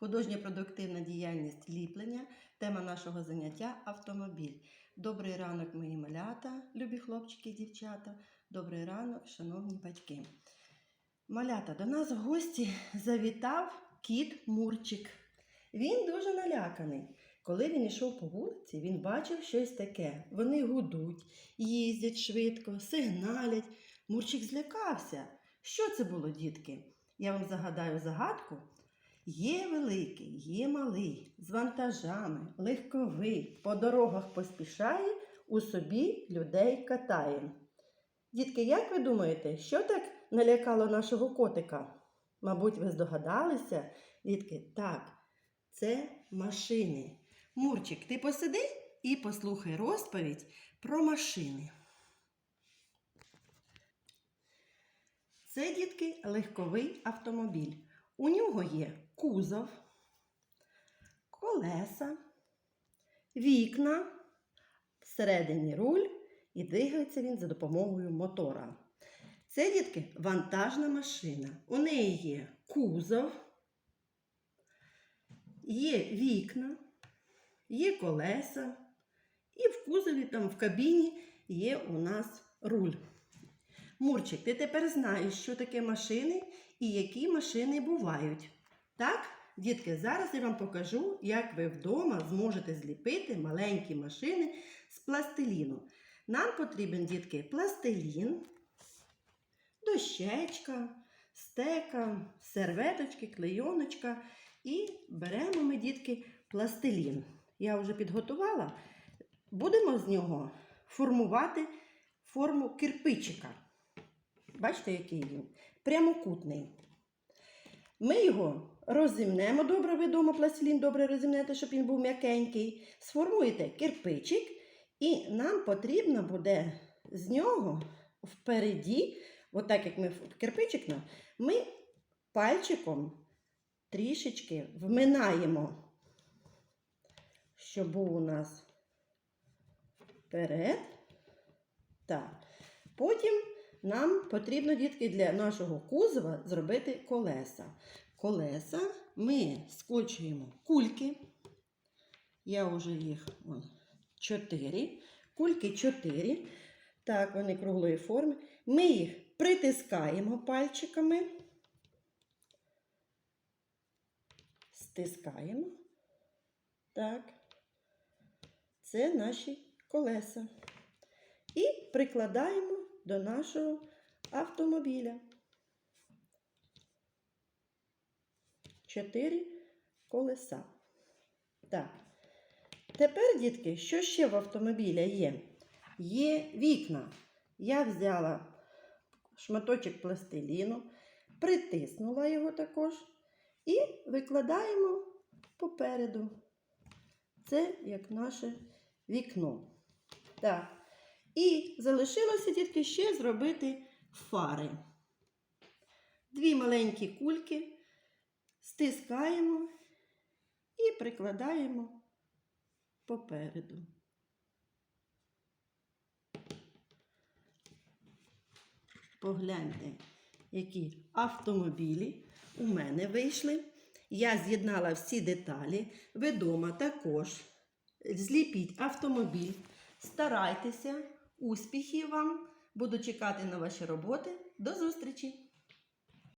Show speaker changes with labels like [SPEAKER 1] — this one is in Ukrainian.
[SPEAKER 1] Художньо-продуктивна діяльність ліплення. Тема нашого заняття автомобіль. Добрий ранок, мої малята, любі хлопчики і дівчата. Добрий ранок, шановні батьки. Малята, до нас в гості завітав кіт Мурчик. Він дуже наляканий. Коли він йшов по вулиці, він бачив щось таке. Вони гудуть, їздять швидко, сигналять. Мурчик злякався. Що це було, дітки? Я вам загадаю загадку. Є великий, є малий, з вантажами, легковий, по дорогах поспішає, у собі людей катає. Дітки, як ви думаєте, що так налякало нашого котика? Мабуть, ви здогадалися? Дітки, так, це машини. Мурчик, ти посиди і послухай розповідь про машини. Це, дітки, легковий автомобіль. У нього є кузов, колеса, вікна, всередині руль і двигається він за допомогою мотора. Це, дітки, вантажна машина. У неї є кузов, є вікна, є колеса, і в кузові, там в кабіні є у нас руль. Мурчик, ти тепер знаєш, що таке машини і які машини бувають. Так, дітки, зараз я вам покажу, як ви вдома зможете зліпити маленькі машини з пластиліну. Нам потрібен, дітки, пластилін, дощечка, стека, серветочки, клейоночка. І беремо ми, дітки, пластилін. Я вже підготувала. Будемо з нього формувати форму кирпичика. Бачите, який він? Прямокутний. Ми його розімнемо добре, ви дома пластилін добре розімнете, щоб він був м'якенький. Сформуєте кирпичик, і нам потрібно буде з нього впереді, отак як ми кирпичик, ми пальчиком трішечки вминаємо, щоб був у нас вперед. Так. Потім нам потрібно, дітки, для нашого кузова зробити колеса. Колеса ми скочуємо кульки. Я вже їх вон, 4. Кульки 4. Так, вони круглої форми. Ми їх притискаємо пальчиками. Стискаємо. Так. Це наші колеса. І прикладаємо до нашого автомобіля. Чотири колеса. Так. Тепер, дітки, що ще в автомобіля є? Є вікна. Я взяла шматочок пластиліну, притиснула його також і викладаємо попереду. Це як наше вікно. Так. І залишилося, дітки, ще зробити фари. Дві маленькі кульки стискаємо і прикладаємо попереду. Погляньте, які автомобілі у мене вийшли. Я з'єднала всі деталі. Ви також зліпіть автомобіль. Старайтеся, успіхів вам! Буду чекати на ваші роботи. До зустрічі!